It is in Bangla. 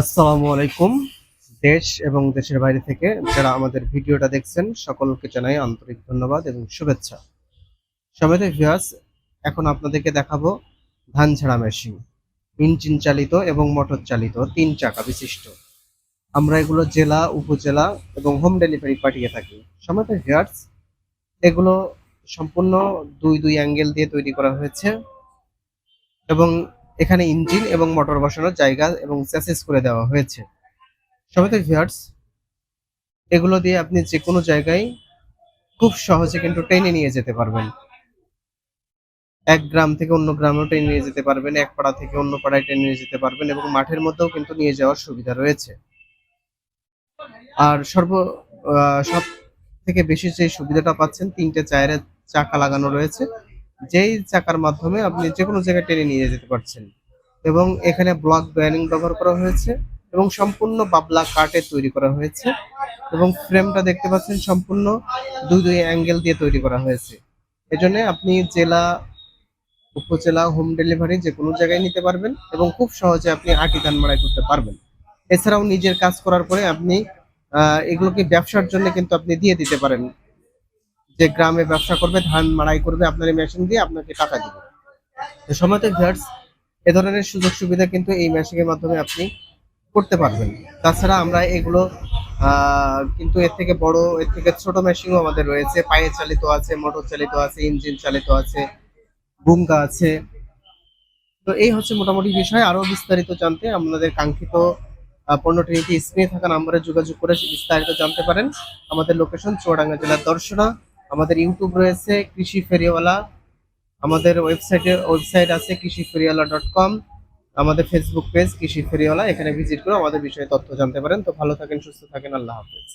আসসালামু আলাইকুম। দেশ এবং দেশের বাইরে থেকে যারা আমাদের ভিডিওটা দেখছেন, সকলকে জানাই আন্তরিক ধন্যবাদ এবং শুভেচ্ছা। সবাই ভিউয়ার্স এখন আপনাদেরকে দেখাবো ধান ঝাড়া মেশিন ইঞ্জিন চালিত এবং মোটর চালিত তিন চাকা বিশিষ্ট। আমরা এগুলো জেলা, উপজেলা এবং হোম ডেলিভারি পাঠিয়ে থাকি। সবাই ভিউয়ার্স এগুলো সম্পূর্ণ দুই দুই অ্যাঙ্গেল দিয়ে তৈরি করা হয়েছে। এবং এখানে ইঞ্জিন এবং মোটর বসানোর জায়গা এবং চ্যাসিস করে দেওয়া হয়েছে। সবাই ভিউয়ার্স এগুলো দিয়ে আপনি যে কোনো জায়গায় খুব সহজে কিন্তু টেনে নিয়ে যেতে পারবেন। এক গ্রাম থেকে অন্য গ্রামেও টেনে নিয়ে যেতে পারবেন, এক পাড়া থেকে অন্য পাড়ায় টেনে নিয়ে যেতে পারবেন এবং মাঠের মধ্যেও কিন্তু নিয়ে যাওয়ার সুবিধা রয়েছে। আর সর্ব সব থেকে বেশি যে সুবিধাটা পাচ্ছেন, তিনটে চায়ের চাকা লাগানো রয়েছে। যেই চাকার মাধ্যমে আপনি যে কোনো জায়গায় টেনে নিয়ে যেতে পারছেন। এবং এখানে ব্লক ব্যানিং ব্যবহার করা হয়েছে এবং সম্পূর্ণ বাবলা কাঠে তৈরি করা হয়েছে এবং ফ্রেমটা দেখতে পাচ্ছেন সম্পূর্ণ দুই দুই অ্যাঙ্গেল দিয়ে তৈরি করা হয়েছে। এজন্য আপনি জেলা, উপজেলা হোম ডেলিভারি যে কোনো জায়গায় নিতে পারবেন এবং খুব সহজে আপনি আটি ধান মাড়াই করতে পারবেন। এছাড়াও নিজের কাজ করার পরে আপনি এগুলোকে ব্যবসার জন্য কিন্তু আপনি দিয়ে দিতে পারেন। যে গ্রামে ব্যবসা করবে, ধান মাড়াই করবে, আপনার এই মেশিন দিয়ে আপনাকে টাকা দিবে। তো সময়তে ভিউয়ার্স, এ ধরনের সুযোগ সুবিধা কিন্তু এই মেশিনের মাধ্যমে আপনি করতে পারবেন। তাছাড়া আমরা এগুলো কিন্তু এর থেকে বড়, এর থেকে ছোট মেশিনও আমাদের রয়েছে। পায়ে চালিত আছে, মোটর চালিত আছে, ইঞ্জিন চালিত আছে বুঙ্গা আছে। তো এই হচ্ছে মোটামুটি বিষয়। আরও বিস্তারিত জানতে আপনাদের কাঙ্ক্ষিত পণ্যটি নিতে স্ক্রিনে থাকা নাম্বারে যোগাযোগ করে বিস্তারিত জানতে পারেন। আমাদের লোকেশন চুয়াডাঙ্গা জেলার দর্শনা। আমাদের ইউটিউব রয়েছে কৃষি ফেরিওয়ালা। আমাদের ওয়েবসাইটে ওয়েবসাইট আছে কৃষি ফেরিওয়ালা ডট কম আমাদের ফেসবুক পেজ কৃষি ফেরিওয়ালা। এখানে ভিজিট করে আমাদের বিষয়ে তথ্য জানতে পারেন। তো ভালো থাকেন, সুস্থ থাকেন। আল্লাহ হাফেজ।